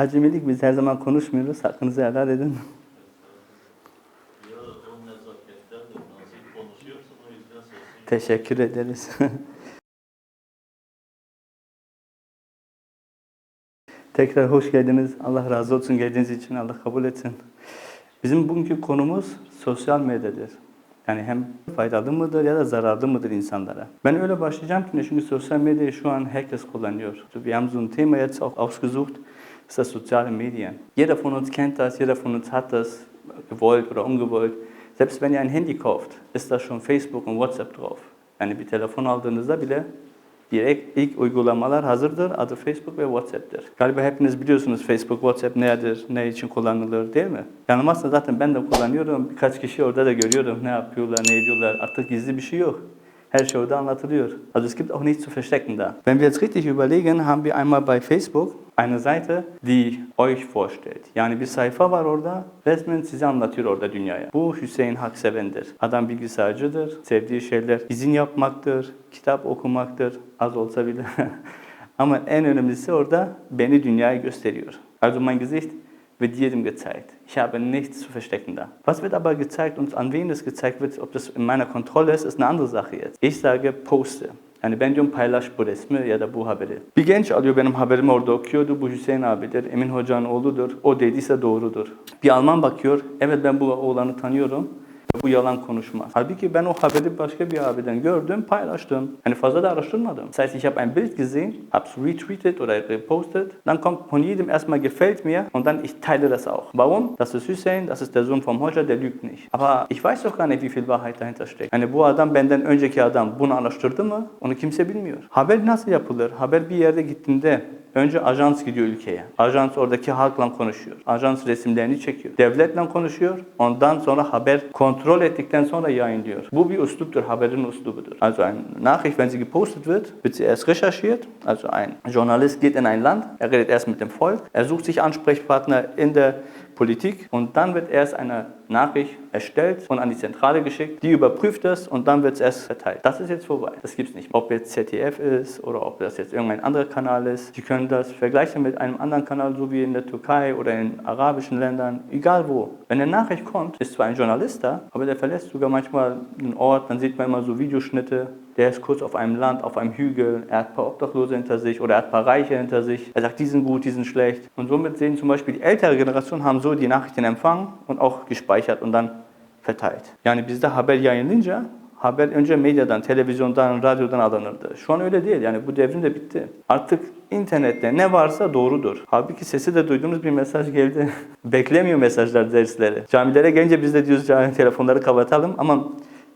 Acemilik biz her zaman konuşmuyoruz. Hakkınızı helal edin. Teşekkür ederiz. Tekrar hoş geldiniz. Allah razı olsun geldiğiniz için. Allah kabul etsin. Bizim bugünkü konumuz sosyal medyadır. Yani hem faydalı mıdır ya da zararlı mıdır insanlara? Ben öyle başlayacağım ki çünkü sosyal medyayı şu an herkes kullanıyor. Wir haben so ein Thema jetzt auch ausgesucht, ist das soziale Medien. Jeder von uns kennt das, jeder von uns hat das, gewollt oder ungewollt. Selbst wenn ihr ein Handy kauft, ist da schon Facebook und WhatsApp drauf. Yani bir telefon aldığınızda bile direkt ilk uygulamalar hazırdır. Adı Facebook ve WhatsApp'tır. Galiba hepiniz biliyorsunuz Facebook, WhatsApp nedir, ne için kullanılır değil mi? Yanılmazsa zaten ben de kullanıyorum. Birkaç kişi orada da görüyorum ne yapıyorlar, ne ediyorlar. Artık gizli bir şey yok. Her şey orada anlatılıyor. Also es gibt auch nichts zu verstecken da. Wenn wir jetzt richtig überlegen, haben wir einmal bei Facebook eine Seite, die euch vorstellt. Yani bir sayfa var orada, resmen size anlatıyor orada dünyaya. Bu Hüseyin Hakseven'dir. Adam bilgisayarcıdır, sevdiği şeyler izin yapmaktır, kitap okumaktır, az olsa bile. Ama en önemlisi orada beni dünyaya gösteriyor. Also mein Gesicht wird jedem gezeigt. Ich habe nichts zu verstecken da. Was wird aber gezeigt und an wen das gezeigt wird, ob das in meiner Kontrolle ist, ist eine andere Sache jetzt. Ich sage poste. Yani ben diyorum paylaş bu resmi ya da bu haberi. Bir genç alıyor benim haberimi orada okuyordu. Bu Hüseyin abidir, Emin Hoca'nın oğludur. O dediyse doğrudur. Bir Alman bakıyor, evet ben bu oğlanı tanıyorum. Bu yalan konuşmaz. Halbuki ben o haberi başka bir abiden gördüm, paylaştım. Yani fazla da araştırmadım. Das heißt, ich habe ein Bild gesehen, habe es retweetet oder repostet. Dann kommt von jedem erstmal gefällt mir und dann ich teile das auch. Warum? Das ist Hüseyin, das ist der Sohn vom Hoca, der lügt nicht. Aber ich weiß doch gar nicht, wie viel Wahrheit dahinter steckt. Yani bu adam benden önceki adam bunu araştırdı mı? Onu kimse bilmiyor. Haber nasıl yapılır? Haber bir yerde gittiğinde Önce ajans gidiyor ülkeye. Ajans oradaki halkla konuşuyor. Ajans resimlerini çekiyor. Devletle konuşuyor. Ondan sonra haber kontrol ettikten sonra yayınlıyor. Bu bir üsluptur, haberin üslubudur. Also eine Nachricht, wenn sie gepostet wird, wird sie erst recherchiert. Also ein Journalist geht in ein Land, er redet erst mit dem Volk, er sucht sich Ansprechpartner in der Politik und dann wird erst eine Nachricht erstellt und an die Zentrale geschickt, die überprüft das und dann wird es erst verteilt. Das ist jetzt vorbei. Das gibt es nicht. Ob jetzt ZDF ist oder ob das jetzt irgendein anderer Kanal ist. Sie können das vergleichen mit einem anderen Kanal, so wie in der Türkei oder in arabischen Ländern, egal wo. Wenn eine Nachricht kommt, ist zwar ein Journalist da, aber der verlässt sogar manchmal einen Ort, dann sieht man immer so Videoschnitte, der ist kurz auf einem Land, auf einem Hügel, er hat ein paar Obdachlose hinter sich oder er hat ein paar Reiche hinter sich. Er sagt, die sind gut, die sind schlecht. Und somit sehen zum Beispiel die ältere Generation haben so die Nachrichten empfangen und auch gespeichert und dann verteilt. Yani bizde haber yayınlanınca haber önce medyadan, televizyondan, radyodan alınırdı. Şu an öyle değil. Yani bu devrim de bitti. Artık internette ne varsa doğrudur. Halbuki sesi de duyduğunuz bir mesaj geldi. Beklemiyor mesajlar dersleri. Camilere gelince biz de diyoruz telefonları kapatalım ama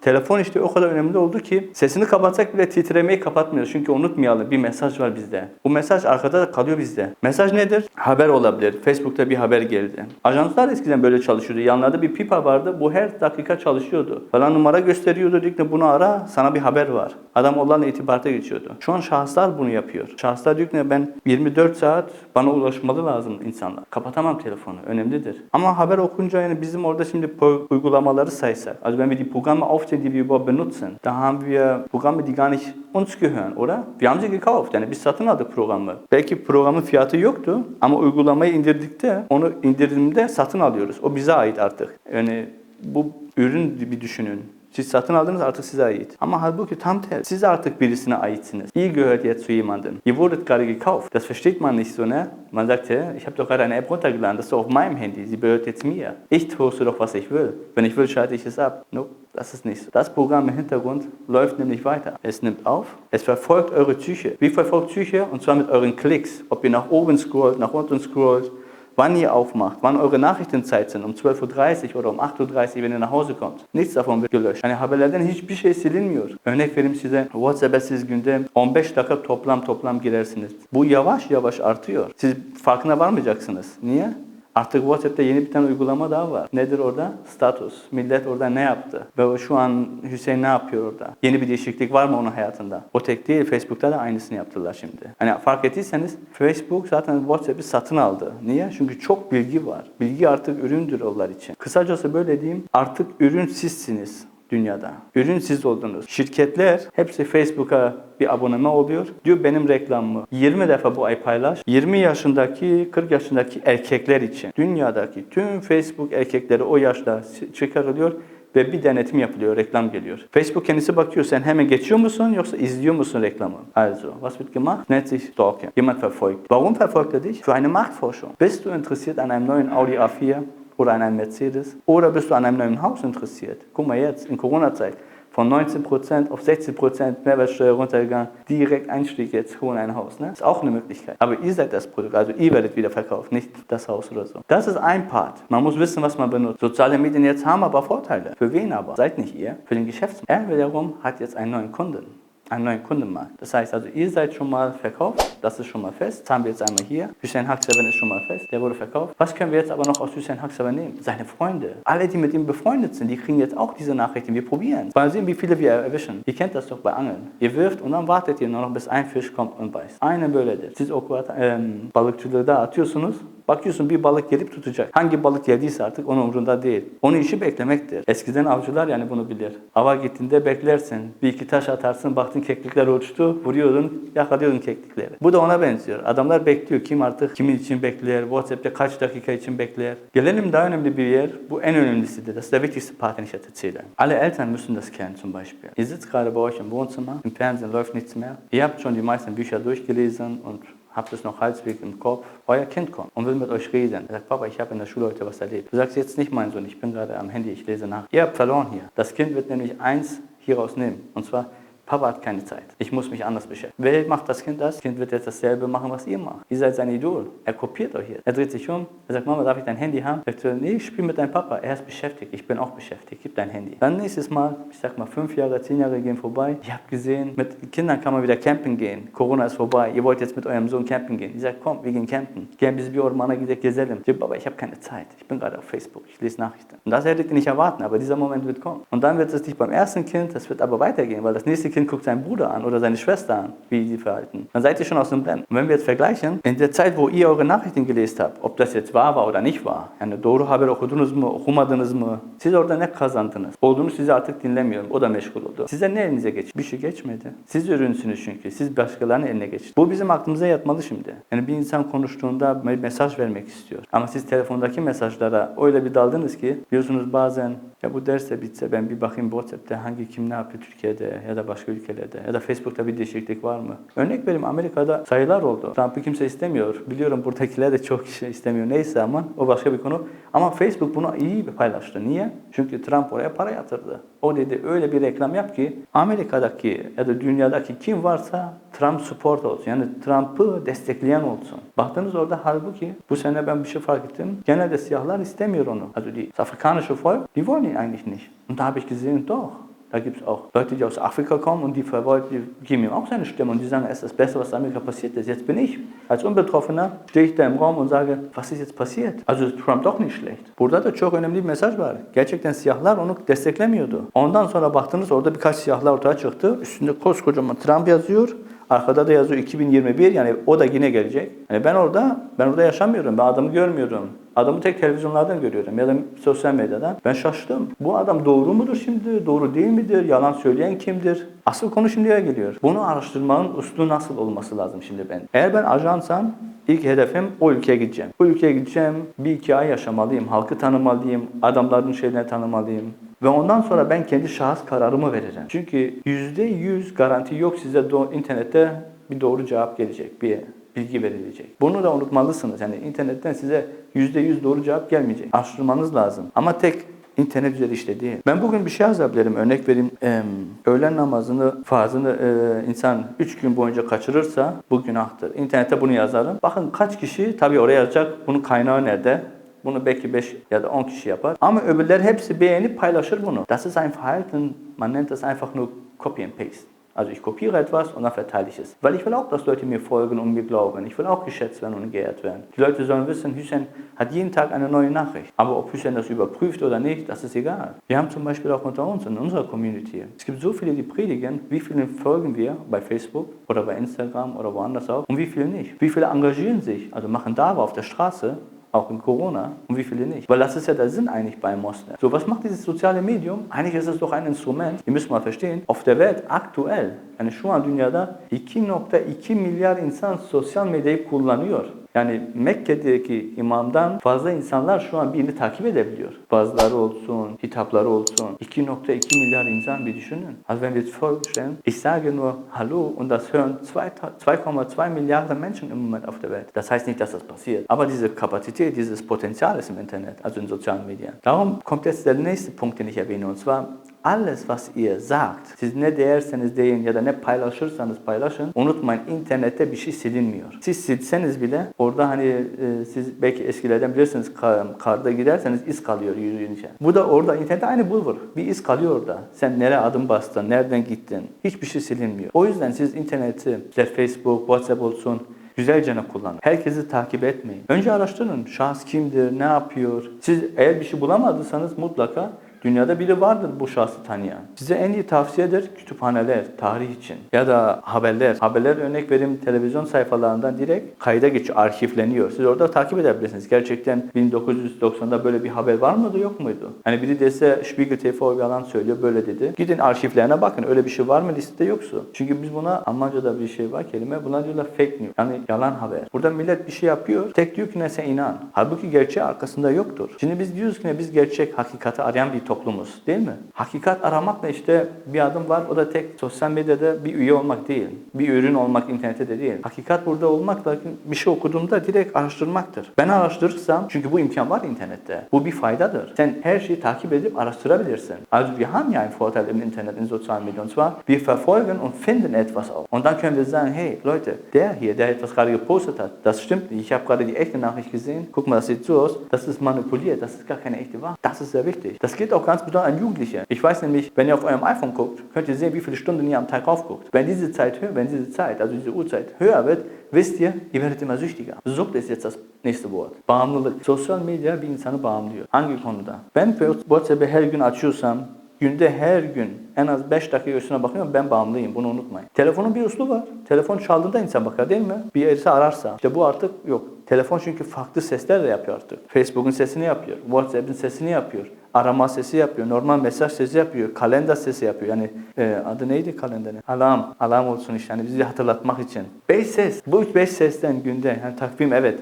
Telefon işte o kadar önemli oldu ki sesini kapatsak bile titremeyi kapatmıyoruz. Çünkü unutmayalım bir mesaj var bizde. Bu mesaj arkada da kalıyor bizde. Mesaj nedir? Haber olabilir. Facebook'ta bir haber geldi. Ajanslar eskiden böyle çalışıyordu. Yanlarda bir pipa vardı. Bu her dakika çalışıyordu. Falan numara gösteriyordu. Dedik de bunu ara sana bir haber var. Adam onlarla irtibata geçiyordu. Şu an şahıslar bunu yapıyor. Şahıslar diyor ki ben 24 saat bana ulaşmalı lazım insanlar. Kapatamam telefonu. Önemlidir. Ama haber okunca yani bizim orada şimdi uygulamaları saysak. Also wenn wir die Programme aufzählen, die wir überhaupt benutzen, da haben wir Programme, die gar nicht uns gehören, oder? Wir haben sie gekauft. Yani biz satın aldık programı. Belki programın fiyatı yoktu ama uygulamayı indirdikte onu indirimde satın alıyoruz. O bize ait artık. Yani bu ürün bir düşünün. Siz satın aldınız artık size ait. Ama halbuki tam tersi. Siz artık birisine aitsiniz. Ihr gehört jetzt zu jemandem. Ihr wurdet gerade gekauft. Das versteht man nicht so, ne? Man sagt, ja, ich habe doch gerade eine App runtergeladen. Das ist auf meinem Handy. Sie gehört jetzt mir. Ich poste doch, was ich will. Wenn ich will, schalte ich es ab. Nope. Das ist nicht so. Das Programm im Hintergrund läuft nämlich weiter. Es nimmt auf, es verfolgt eure Psyche. Wie verfolgt Psyche? Und zwar mit euren Klicks. Ob ihr nach oben scrollt, nach unten scrollt, wann ihr aufmacht, wann eure Nachrichtenzeit sind, um 12.30 Uhr oder um 8.30 Uhr, wenn ihr nach Hause kommt. Nichts davon wird gelöscht. Yani haberlerden hiçbir şey silinmiyor. Örnek vereyim size. WhatsApp'a siz günde 15 dakika toplam toplam girersiniz. Bu yavaş yavaş artıyor. Siz farkına varmayacaksınız. Niye? Artık WhatsApp'ta yeni bir tane uygulama daha var. Nedir orada? Status. Millet orada ne yaptı? Ve şu an Hüseyin ne yapıyor orada? Yeni bir değişiklik var mı onun hayatında? O tek değil. Facebook'ta da aynısını yaptılar şimdi. Hani fark ettiyseniz Facebook zaten WhatsApp'ı satın aldı. Niye? Çünkü çok bilgi var. Bilgi artık üründür onlar için. Kısacası böyle diyeyim. Artık ürün sizsiniz. Dünyada. Ürün siz oldunuz. Şirketler hepsi Facebook'a bir aboneme oluyor. Diyor benim reklamımı 20 defa bu ay paylaş. 20 yaşındaki 40 yaşındaki erkekler için dünyadaki tüm Facebook erkekleri o yaşta çıkarılıyor ve bir denetim yapılıyor, reklam geliyor. Facebook kendisi bakıyor, sen hemen geçiyor musun yoksa izliyor musun reklamı? Also, was wird gemacht? Nennt sich Stalking. Jemand verfolgt. Warum verfolgt er dich? Für eine Marktforschung. Bist du interessiert an einem neuen Audi A4 oder an einem Mercedes? Oder bist du an einem neuen Haus interessiert? Guck mal jetzt, in Corona-Zeit. Von 19% auf 16% Mehrwertsteuer runtergegangen, direkt Einstieg jetzt holen ein Haus. Ne? Ist auch eine Möglichkeit. Aber ihr seid das Produkt, also ihr werdet wieder verkauft, nicht das Haus oder so. Das ist ein Part. Man muss wissen, was man benutzt. Soziale Medien jetzt haben aber Vorteile. Für wen aber? Seid nicht ihr, für den Geschäftsmann. Er wiederum hat jetzt einen neuen Kunden einen neuen Kundenmarkt. Das heißt also, ihr seid schon mal verkauft, das ist schon mal fest. Das haben wir jetzt einmal hier. Hüseyin Hakseven ist schon mal fest, der wurde verkauft. Was können wir jetzt aber noch aus Hüseyin Hakseven nehmen? Seine Freunde. Alle, die mit ihm befreundet sind, die kriegen jetzt auch diese Nachrichten. Wir probieren. Mal sehen, wie viele wir erwischen. Ihr kennt das doch bei Angeln. Ihr wirft und dann wartet ihr nur noch, bis ein Fisch kommt und beißt. Aynen böyledir. Siz okuvata, e, balıkçılığı atıyorsunuz. Bakıyorsun bir balık gelip tutacak. Hangi balık geldiyse artık onun umrunda değil. Onun işi beklemektir. Eskiden avcılar yani bunu bilir. Ava gittiğinde beklersin. Bir iki taş atarsın, baktın keklikler uçtu, vuruyordun, yakalıyordun keklikleri. Bu da ona benziyor. Adamlar bekliyor. Kim artık kimin için bekler, WhatsApp'ta kaç dakika için bekler. Gelelim daha önemli bir yer. Bu en önemlisidir. Das ist der wichtigste Part, den ich jetzt erzähle. Alle Eltern müssen das kennen zum Beispiel. Ihr sitzt gerade bei euch im Wohnzimmer, im Fernsehen läuft nichts mehr. Ihr habt schon die meisten Bücher durchgelesen und habt es noch halbwegs im Kopf. Euer Kind kommt und will mit euch reden. Er sagt, Papa, ich habe in der Schule heute was erlebt. Du sagst jetzt nicht, mein Sohn, ich bin gerade am Handy, ich lese nach. Ihr habt verloren hier. Das Kind wird nämlich eins hieraus nehmen. Und zwar, Papa hat keine Zeit. Ich muss mich anders beschäftigen. Wer macht das Kind das? Das Kind wird jetzt dasselbe machen, was ihr macht. Ihr seid sein Idol. Er kopiert euch jetzt. Er dreht sich um. Er sagt, Mama, darf ich dein Handy haben? Sagt sie, nee, ich spiele mit deinem Papa. Er ist beschäftigt. Ich bin auch beschäftigt. Gib dein Handy. Dann nächstes Mal, ich sag mal, fünf Jahre, zehn Jahre gehen vorbei. Ihr habt gesehen, mit Kindern kann man wieder campen gehen. Corona ist vorbei. Ihr wollt jetzt mit eurem Sohn campen gehen. Ihr sagt, komm, wir gehen campen. Gehen bis wir ormana gidelim, gezelim. Sagt, Baba, ich habe keine Zeit. Ich bin gerade auf Facebook. Ich lese Nachrichten. Und das hättet ihr nicht erwarten, aber dieser Moment wird kommen. Und dann wird es nicht beim ersten Kind, das wird aber weitergehen, weil das nächste Kind guckt seinen Bruder an oder seine Schwester an, wie die verhalten. Dann seid ihr schon aus dem Rennen. Und wenn wir jetzt vergleichen, in der Zeit, wo ihr eure Nachrichten gelesen habt, ob das jetzt wahr war oder nicht wahr, yani doğru haber okudunuz mu, okumadınız mı, siz orada ne kazandınız? Olduğunu sizi artık dinlemiyorum, o da meşgul oldu. Size ne elinize geçti? Bir şey geçmedi. Siz ürünsünüz çünkü, siz başkalarının eline geçti. Bu bizim aklımıza yatmalı şimdi. Yani bir insan konuştuğunda mesaj vermek istiyor. Ama siz telefondaki mesajlara öyle bir daldınız ki, biliyorsunuz bazen ya bu ders de bitse ben bir bakayım WhatsApp'ta hangi kim ne yapıyor Türkiye'de ya da başka ülkelerde ya da Facebook'ta bir değişiklik var mı? Örnek vereyim Amerika'da sayılar oldu. Trump'ı kimse istemiyor. Biliyorum buradakiler de çok kişi istemiyor. Neyse ama o başka bir konu. Ama Facebook bunu iyi bir paylaştı. Niye? Çünkü Trump oraya para yatırdı. O dedi öyle bir reklam yap ki Amerika'daki ya da dünyadaki kim varsa Trump support olsun. Yani Trump'ı destekleyen olsun. Baktınız orada halbuki bu sene ben bir şey fark ettim. Genelde siyahlar istemiyor onu. Also die das afrikanische Volk, die wollen ihn eigentlich nicht. Und da habe ich gesehen, doch. Da gibt es auch Leute, die aus Afrika kommen und die, die geben ihm auch seine Stimme und die sagen, es ist das Beste, was Amerika passiert ist. Jetzt bin ich als Unbetroffener, stehe ich da im Raum und sage, was ist jetzt passiert? Also ist Trump doch nicht schlecht. Burada da çok önemli bir mesaj var. Gerçekten siyahlar onu desteklemiyordu. Ondan sonra baktınız orada birkaç siyahlar ortaya çıktı. Üstünde koskocaman Trump yazıyor. Arkada da yazıyor 2021 yani o da yine gelecek. Yani ben orada ben orada yaşamıyorum. Ben adamı görmüyorum. Adamı tek televizyonlardan görüyorum ya da sosyal medyadan. Ben şaştım. Bu adam doğru mudur şimdi? Doğru değil midir? Yalan söyleyen kimdir? Asıl konu şimdiye geliyor. Bunu araştırmanın uslu nasıl olması lazım şimdi ben. Eğer ben ajansam ilk hedefim o ülkeye gideceğim. Bu ülkeye gideceğim. Bir iki ay yaşamalıyım. Halkı tanımalıyım. Adamların şeylerini tanımalıyım. Ve ondan sonra ben kendi şahıs kararımı vereceğim. Çünkü %100 garanti yok size internette bir doğru cevap gelecek. Bir bilgi verilecek. Bunu da unutmalısınız. Yani internetten size %100 doğru cevap gelmeyecek. Araştırmanız lazım. Ama tek internet üzeri işte değil. Ben bugün bir şey yazabilirim. Örnek vereyim. Ee, öğlen namazını, farzını e, insan 3 gün boyunca kaçırırsa bu günahtır. İnternete bunu yazarım. Bakın kaç kişi tabii oraya yazacak. Bunun kaynağı nerede? Bunu belki 5 ya da 10 kişi yapar. Ama öbürler hepsi beğenip paylaşır bunu. Das ist ein Verhalten, man nennt das einfach nur Copy and Paste. Also ich kopiere etwas und dann verteile ich es. Weil ich will auch, dass Leute mir folgen und mir glauben. Ich will auch geschätzt werden und geehrt werden. Die Leute sollen wissen, Hüseyin hat jeden Tag eine neue Nachricht. Aber ob Hüseyin das überprüft oder nicht, das ist egal. Wir haben zum Beispiel auch unter uns, in unserer Community, es gibt so viele, die predigen, wie viele folgen wir bei Facebook oder bei Instagram oder woanders auch und wie viele nicht. Wie viele engagieren sich, also machen Dava auf der Straße auch in Corona und wie viele nicht. Weil das ist ja der Sinn eigentlich bei Moslem. So, was macht dieses soziale Medium? Eigentlich ist es doch ein Instrument, ihr müsst mal verstehen, auf der Welt aktuell, yani şu an dünyada 2.2 milyar insan sosyal medyayı kullanıyor. Yani Mekke'deki imamdan fazla insanlar şu an birini takip edebiliyor. Bazıları olsun, hitapları olsun. 2.2 milyar insan bir düşünün. Also wenn wir vorstellen, ich sage nur Hallo und das hören 2,2 Milliarden Menschen im Moment auf der Welt. Das heißt nicht, dass das passiert. Aber diese Kapazität, dieses Potenzial ist im Internet, also in sozialen Medien. Darum kommt jetzt der nächste Punkt, den ich erwähne, und zwar alles, was ihr sagt, siz ne değerseniz deyin ya da ne paylaşırsanız paylaşın, unutmayın internette bir şey silinmiyor. Siz silseniz bile orada hani e, siz belki eskilerden bilirsiniz kar, karda giderseniz iz kalıyor yürüyünce. Bu da orada internette aynı bu var. Bir iz kalıyor orada. Sen nereye adım bastın, nereden gittin, hiçbir şey silinmiyor. O yüzden siz interneti, işte Facebook, WhatsApp olsun, Güzelce kullanın. Herkesi takip etmeyin. Önce araştırın. Şahıs kimdir, ne yapıyor? Siz eğer bir şey bulamadıysanız mutlaka Dünyada biri vardır bu şahsı tanıyan. Size en iyi tavsiyedir kütüphaneler, tarih için ya da haberler. Haberler örnek vereyim televizyon sayfalarından direkt kayda geçiyor, arşivleniyor. Siz orada takip edebilirsiniz. Gerçekten 1990'da böyle bir haber var mıydı yok muydu? Hani biri dese Spiegel TV yalan söylüyor böyle dedi. Gidin arşivlerine bakın öyle bir şey var mı listede yoksa. Çünkü biz buna Almanca'da bir şey var kelime buna diyorlar fake news. Yani yalan haber. Burada millet bir şey yapıyor. Tek diyor ki ne inan. Halbuki gerçeği arkasında yoktur. Şimdi biz diyoruz ki ne biz gerçek hakikati arayan bir toplumuz değil mi? Hakikat aramakla işte bir adım var. O da tek sosyal medyada bir üye olmak değil. Bir ürün olmak internette de değil. Hakikat burada olmakla bir şey okuduğumda direkt araştırmaktır. Ben araştırırsam çünkü bu imkan var internette. Bu bir faydadır. Sen her şeyi takip edip araştırabilirsin. Also wir haben ja einen Vorteil im Internet, in sozialen Medien. Und zwar, wir verfolgen und finden etwas auf. Und dann können wir sagen, hey Leute, der hier, der etwas gerade gepostet hat, das stimmt nicht. Ich habe gerade die echte Nachricht gesehen. Guck mal, das sieht so aus. Das ist manipuliert. Das ist gar keine echte Wahrheit. Das ist sehr wichtig. Das geht auch ganz besonders an Jugendliche. Ich weiß nämlich, wenn ihr auf eurem iPhone guckt, könnt ihr sehen, wie viele Stunden ihr am Tag raufguckt. Wenn diese Zeit höher, wenn diese Zeit, also diese Uhrzeit höher wird, wisst ihr, ihr werdet immer süchtiger. Sucht ist jetzt das nächste Wort. Bağımlılık. Sosyal medya bir insanı bağımlıyor. Hangi konuda? Ben WhatsApp'ı her gün açıyorsam, günde her gün en az 5 dakika üstüne bakıyorum ben bağımlıyım bunu unutmayın. Telefonun bir uslu var. Telefon çaldığında insan bakar değil mi? Bir yerisi ararsa. İşte bu artık yok. Telefon çünkü farklı sesler de yapıyor artık. Facebook'un sesini yapıyor. WhatsApp'ın sesini yapıyor. Arama sesi yapıyor. Normal mesaj sesi yapıyor. Kalender sesi yapıyor. Yani e, adı neydi kalenderin? Alarm. Alarm olsun işte. Yani bizi hatırlatmak için. 5 ses. Bu 5 sesten günde. Yani takvim evet.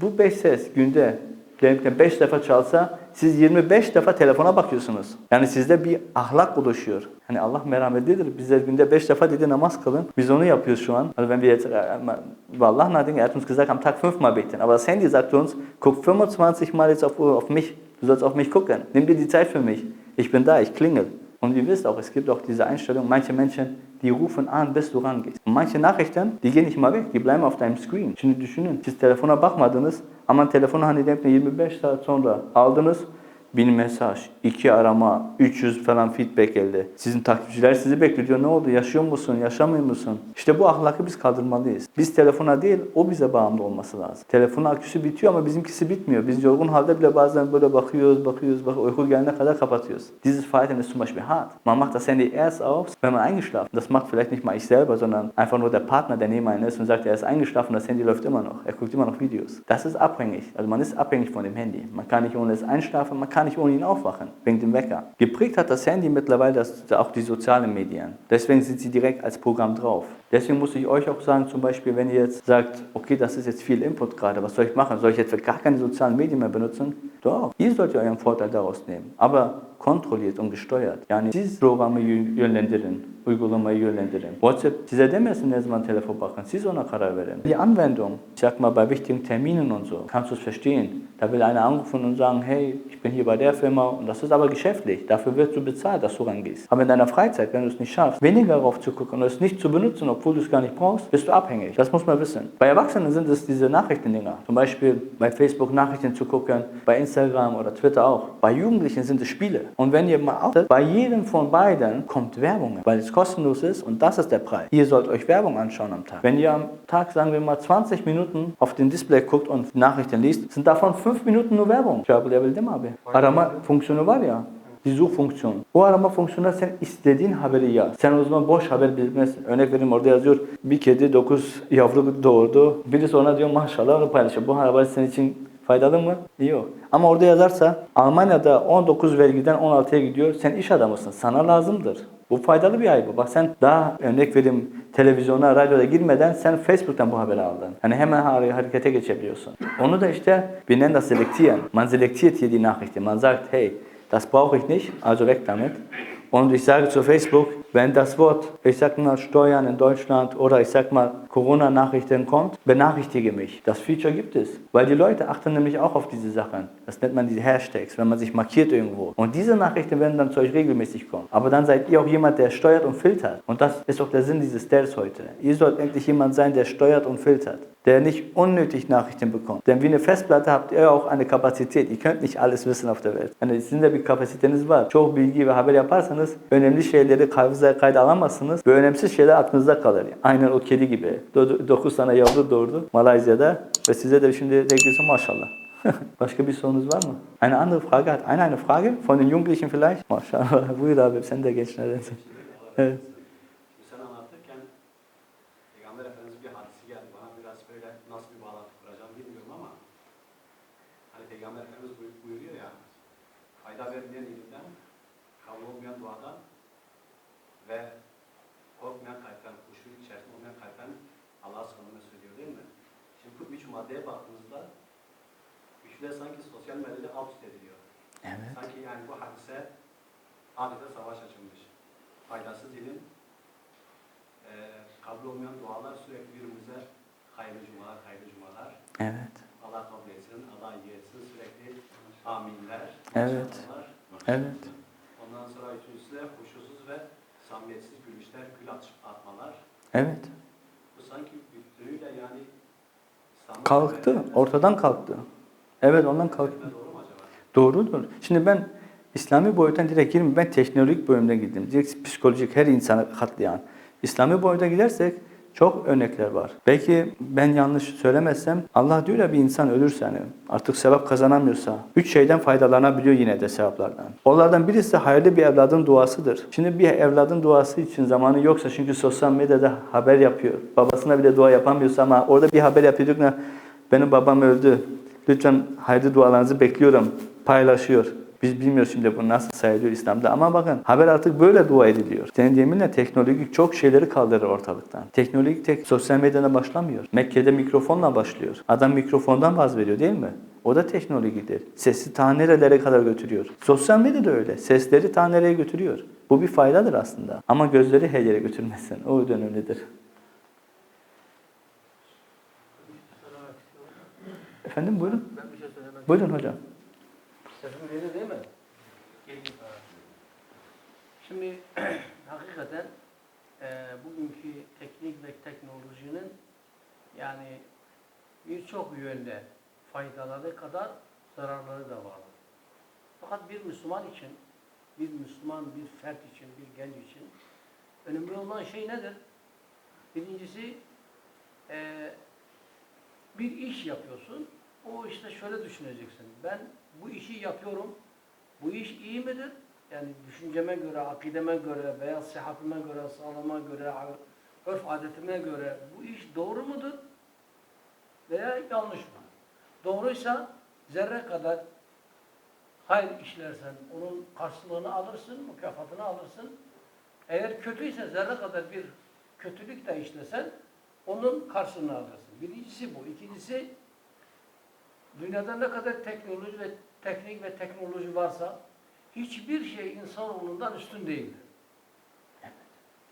Bu 5 ses günde Diyelim 5 defa çalsa siz 25 defa telefona bakıyorsunuz. Yani sizde bir ahlak oluşuyor. Hani Allah merhametlidir. Bize günde 5 defa dedi namaz kılın. Biz onu yapıyoruz şu an. Also wenn wir jetzt, Allah hat hat uns gesagt, am Tag fünfmal beten. Aber das Handy sagt uns, guck 25 Mal jetzt auf, auf mich. Du sollst auf mich gucken. Nimm dir die Zeit für mich. Ich bin da, ich klingel. Und ihr wisst auch, es gibt auch diese Einstellung, manche Menschen, die rufen an, bis du rangehst. Und manche Nachrichten, die gehen nicht mal weg, die bleiben auf deinem Screen. Şimdi düşünün, siz telefona bakmadınız ama telefonu hani ki 25 saat sonra aldınız, bin mesaj, iki arama, 300 falan feedback geldi. Sizin takipçiler sizi bekliyor. Ne oldu? Yaşıyor musun? Yaşamıyor musun? İşte bu ahlakı biz kaldırmalıyız. Biz telefona değil, o bize bağımlı olması lazım. Telefonun aküsü bitiyor ama bizimkisi bitmiyor. Biz yorgun halde bile bazen böyle bakıyoruz, bakıyoruz, bak uyku gelene kadar kapatıyoruz. Dieses Verhalten ist zum Beispiel hart. Man macht das Handy erst auf, wenn man eingeschlafen. Das macht vielleicht nicht mal ich selber, sondern einfach nur der Partner, der neben einem ist und sagt, er ist eingeschlafen, das Handy läuft immer noch. Er guckt immer noch Videos. Das ist abhängig. Also man ist abhängig von dem Handy. Man kann nicht ohne es einschlafen, man kann nicht ohne ihn aufwachen, wegen dem Wecker. Geprägt hat das Handy mittlerweile das, auch die sozialen Medien. Deswegen sind sie direkt als Programm drauf. Deswegen muss ich euch auch sagen, zum Beispiel, wenn ihr jetzt sagt, okay, das ist jetzt viel Input gerade, was soll ich machen? Soll ich jetzt gar keine sozialen Medien mehr benutzen? Doch, ihr sollt ja euren Vorteil daraus nehmen. Aber kontrolliert und gesteuert. Yani siz programı yö- yönlendirin, uygulamayı yönlendirin. WhatsApp size demesin ne zaman telefon bakın, siz ona karar verin. Die Anwendung, ich sag mal bei wichtigen Terminen und so, kannst du es verstehen. Da will einer anrufen und sagen, hey, ich bin hier bei der Firma und das ist aber geschäftlich. Dafür wirst du bezahlt, dass du rangehst. Aber in deiner Freizeit, wenn du es nicht schaffst, weniger darauf zu gucken und es nicht zu benutzen, obwohl du es gar nicht brauchst, bist du abhängig. Das muss man wissen. Bei Erwachsenen sind es diese Nachrichtendinger. Zum Beispiel bei Facebook Nachrichten zu gucken, bei Instagram oder Twitter auch. Bei Jugendlichen sind es Spiele. Und wenn ihr mal achtet, bei jedem von beiden kommt Werbung, weil es kostenlos ist und das ist der Preis. Ihr sollt euch Werbung anschauen am Tag. Wenn ihr am Tag, sagen wir mal, 20 Minuten auf den Display guckt und Nachrichten liest, sind davon 5 Minuten nur Werbung. Cevaplayabildim abi. Arama fonksiyonu var ya. Bir zoom fonksiyonu. O arama fonksiyonunda sen istediğin haberi yaz. Sen o zaman boş haber bilmezsin. Örnek vereyim orada yazıyor bir kedi 9 yavru doğurdu. Biri sonra diyor maşallah onu paylaşıyor. Bu haber senin için Faydalı mı? Yok. Ama orada yazarsa Almanya'da 19 vergiden 16'ya gidiyor. Sen iş adamısın. Sana lazımdır. Bu faydalı bir ay bu. Bak sen daha örnek vereyim televizyona, radyoda girmeden sen Facebook'tan bu haberi aldın. Hani hemen hare- harekete geçebiliyorsun. Onu da işte wir nennen das selektieren. Man selektiert hier die Nachrichten. Man sagt, hey, das brauche ich nicht, also weg damit. Und ich sage zu Facebook, wenn das Wort, ich sag mal Steuern in Deutschland oder ich sag mal Corona-Nachrichten kommt, benachrichtige mich. Das Feature gibt es. Weil die Leute achten nämlich auch auf diese Sachen. Das nennt man diese Hashtags, wenn man sich markiert irgendwo. Und diese Nachrichten werden dann zu euch regelmäßig kommen. Aber dann seid ihr auch jemand, der steuert und filtert. Und das ist auch der Sinn dieses Stairs heute. Ihr sollt endlich jemand sein, der steuert und filtert. Der nicht unnötig Nachrichten bekommt. Denn wie eine Festplatte habt ihr auch eine Kapazität. Ihr könnt nicht alles wissen auf der Welt. Yani sizin de bir kapasiteniz var. Çok bilgi ve haber yaparsanız önemli şeyleri kayda kayda alamazsınız ve önemsiz şeyler aklınızda kalır. Aynen o kedi gibi. 9 tane yavru doğurdu Malezya'da ve size de şimdi tekliyorsun maşallah. Başka bir sorunuz var mı? Eine andere Frage hat einer eine Frage von den Jugendlichen vielleicht? Maşallah. Buyur abi sen de. Evet. Şimdi sen anlatırken Peygamber Efendimiz bir hadisi geldi. Bana biraz böyle nasıl bir bağlantı kuracağım bilmiyorum ama hani buyuruyor ya fayda vermeyen ilimden, kabul olmayan duadan ve korkmayan kalpten, kuşu içerisinde olmayan kalpten Allah'a sığındığını söylüyor değil mi? Şimdi bu üç maddeye baktığımızda üçü de sanki sosyal medyada alt üst ediliyor. Evet. Sanki yani bu hadise adeta savaş açılmış. Faydasız ilim, eee kabul olmayan dualar sürekli birbirimize hayırlı cumalar, hayırlı cumalar. Evet. Allah kabul etsin, Allah iyi etsin sürekli aminler. Evet. Evet. Ondan sonra üçüncüsü de huşusuz ve samimiyetsiz gülüşler, gül atmalar. Evet. Bu sanki bütünüyle yani İslam'ın Kalktı. Ortadan kalktı. Evet ondan kalktı. Doğrudur. Şimdi ben İslami boyuttan direkt girmeyeyim. Ben teknolojik bölümüne girdim. Direkt psikolojik her insanı katlayan. İslami boyuta gidersek çok örnekler var. Belki ben yanlış söylemezsem Allah diyor ya bir insan ölürse hani artık sevap kazanamıyorsa üç şeyden faydalanabiliyor yine de sevaplardan. Onlardan birisi hayırlı bir evladın duasıdır. Şimdi bir evladın duası için zamanı yoksa çünkü sosyal medyada haber yapıyor. Babasına bile dua yapamıyorsa ama orada bir haber yapıyor benim babam öldü. Lütfen hayırlı dualarınızı bekliyorum. Paylaşıyor. Biz bilmiyoruz şimdi bunu nasıl sayılıyor İslam'da ama bakın haber artık böyle dua ediliyor. Senin yeminle teknolojik çok şeyleri kaldırır ortalıktan. Teknolojik tek sosyal medyada başlamıyor. Mekke'de mikrofonla başlıyor. Adam mikrofondan vaz veriyor değil mi? O da teknolojidir. Sesi ta nerelere kadar götürüyor. Sosyal medya da öyle. Sesleri ta nereye götürüyor. Bu bir faydadır aslında. Ama gözleri her yere götürmesin. O önemlidir. Efendim buyurun. Ben bir şey Buyurun hocam. Geliyor değil mi? Ha. Şimdi hakikaten e, bugünkü teknik ve teknolojinin yani birçok yönde faydaları kadar zararları da var. Fakat bir Müslüman için, bir Müslüman, bir fert için, bir genç için önemli olan şey nedir? Birincisi e, bir iş yapıyorsun. O işte şöyle düşüneceksin. Ben bu işi yapıyorum. Bu iş iyi midir? Yani düşünceme göre, akideme göre veya sıhhatime göre, sağlama göre, örf adetime göre bu iş doğru mudur? Veya yanlış mı? Doğruysa zerre kadar hayır işlersen onun karşılığını alırsın, mükafatını alırsın. Eğer kötüyse zerre kadar bir kötülük de işlesen onun karşılığını alırsın. Birincisi bu. İkincisi dünyada ne kadar teknoloji ve teknik ve teknoloji varsa hiçbir şey insanoğlundan üstün değildir.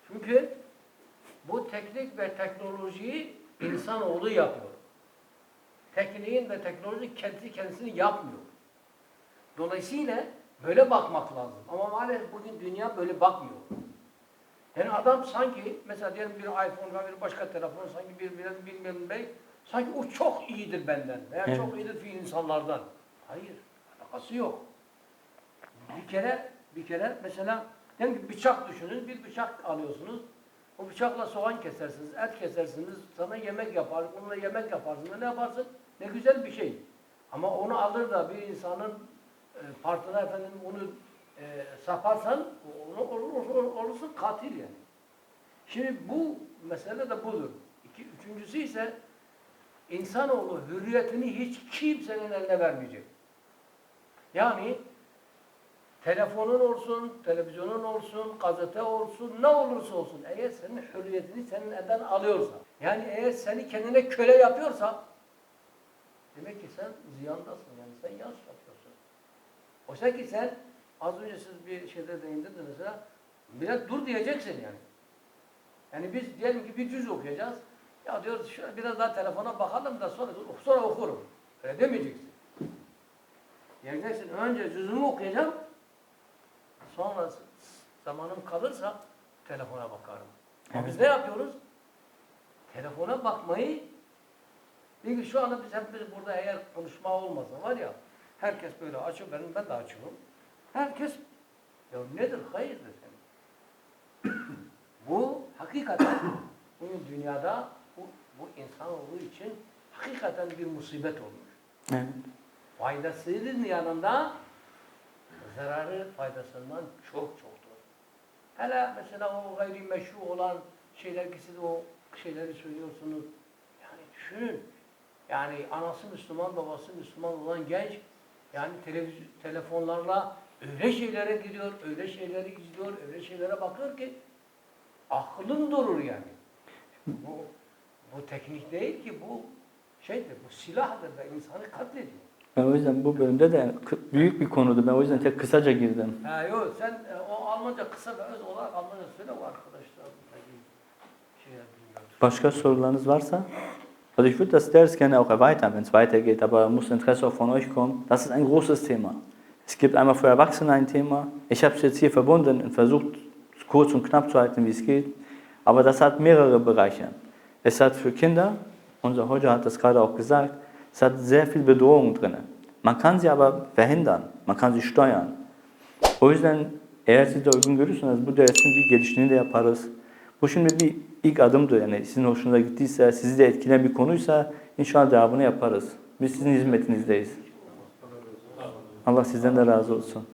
Çünkü bu teknik ve teknolojiyi insanoğlu yapıyor. Tekniğin ve teknoloji kendi kendisini yapmıyor. Dolayısıyla böyle bakmak lazım. Ama maalesef bugün dünya böyle bakmıyor. Yani adam sanki mesela diyelim bir iPhone ve bir başka telefon sanki bir biraz bilmem bey sanki o çok iyidir benden veya Evet. çok iyidir fiil insanlardan. Hayır. Alakası yok. Bir kere bir kere mesela diyelim ki bıçak düşünün. Bir bıçak alıyorsunuz. O bıçakla soğan kesersiniz, et kesersiniz, sana yemek yapar, onunla yemek yaparsın. Ne yaparsın? Ne güzel bir şey. Ama onu alır da bir insanın e, partına efendim onu e, saparsan onu olur, olur, olursun katil yani. Şimdi bu mesele de budur. İki, üçüncüsü ise insanoğlu hürriyetini hiç kimsenin eline vermeyecek. Yani telefonun olsun, televizyonun olsun, gazete olsun, ne olursa olsun eğer senin hürriyetini senin elinden alıyorsa, yani eğer seni kendine köle yapıyorsa demek ki sen ziyandasın yani sen yanlış yapıyorsun. Oysa ki sen az önce siz bir şeyde değindiniz mesela millet dur diyeceksin yani. Yani biz diyelim ki bir cüz okuyacağız. Ya diyoruz şöyle biraz daha telefona bakalım da sonra sonra okurum. Öyle demeyeceksin. Diyeceksin önce cüzümü okuyacağım. Sonra zamanım kalırsa telefona bakarım. Ama biz ne yapıyoruz? Telefona bakmayı bir şu anda biz hepimiz burada eğer konuşma olmasa var ya herkes böyle açıyor benim ben de açıyorum. Herkes ya nedir hayırdır bu hakikaten bugün dünyada bu, bu insanoğlu için hakikaten bir musibet olmuş. Evet. Faydasının yanında zararı faydasından çok çoktur. Hele mesela o gayrimeşru olan şeyler ki siz o şeyleri söylüyorsunuz. Yani düşünün. Yani anası Müslüman, babası Müslüman olan genç yani televizyon, telefonlarla öyle şeylere gidiyor, öyle şeyleri izliyor, öyle şeylere bakıyor ki aklın durur yani. Bu, bu teknik değil ki bu şeydir, bu silahdır ve insanı katlediyor. Ben o yüzden bu bölümde de büyük bir konudu. Ben o yüzden tek kısaca girdim. Ha yok sen e, o Almanca kısa ve öz olarak Almanca söyle o arkadaşlar. Başka sorularınız varsa? Also ich würde das Stairs gerne auch erweitern, wenn es weitergeht, aber muss Interesse auch von euch kommen. Das ist ein großes Thema. Es gibt einmal für Erwachsene ein Thema. Ich habe es jetzt hier verbunden und versucht, es kurz und knapp zu halten, wie es geht. Aber das hat mehrere Bereiche. Es hat für Kinder, unser Hoja hat das gerade auch gesagt, es hat sehr viel Bedrohung drin. Man kann sie aber verhindern, man kann sie steuern. O yüzden eğer siz de uygun görürseniz bu dersin bir gelişini de yaparız. Bu şimdi bir ilk adımdır yani sizin hoşunuza gittiyse, sizi de etkileyen bir konuysa inşallah devamını yaparız. Biz sizin hizmetinizdeyiz. Allah sizden de razı olsun.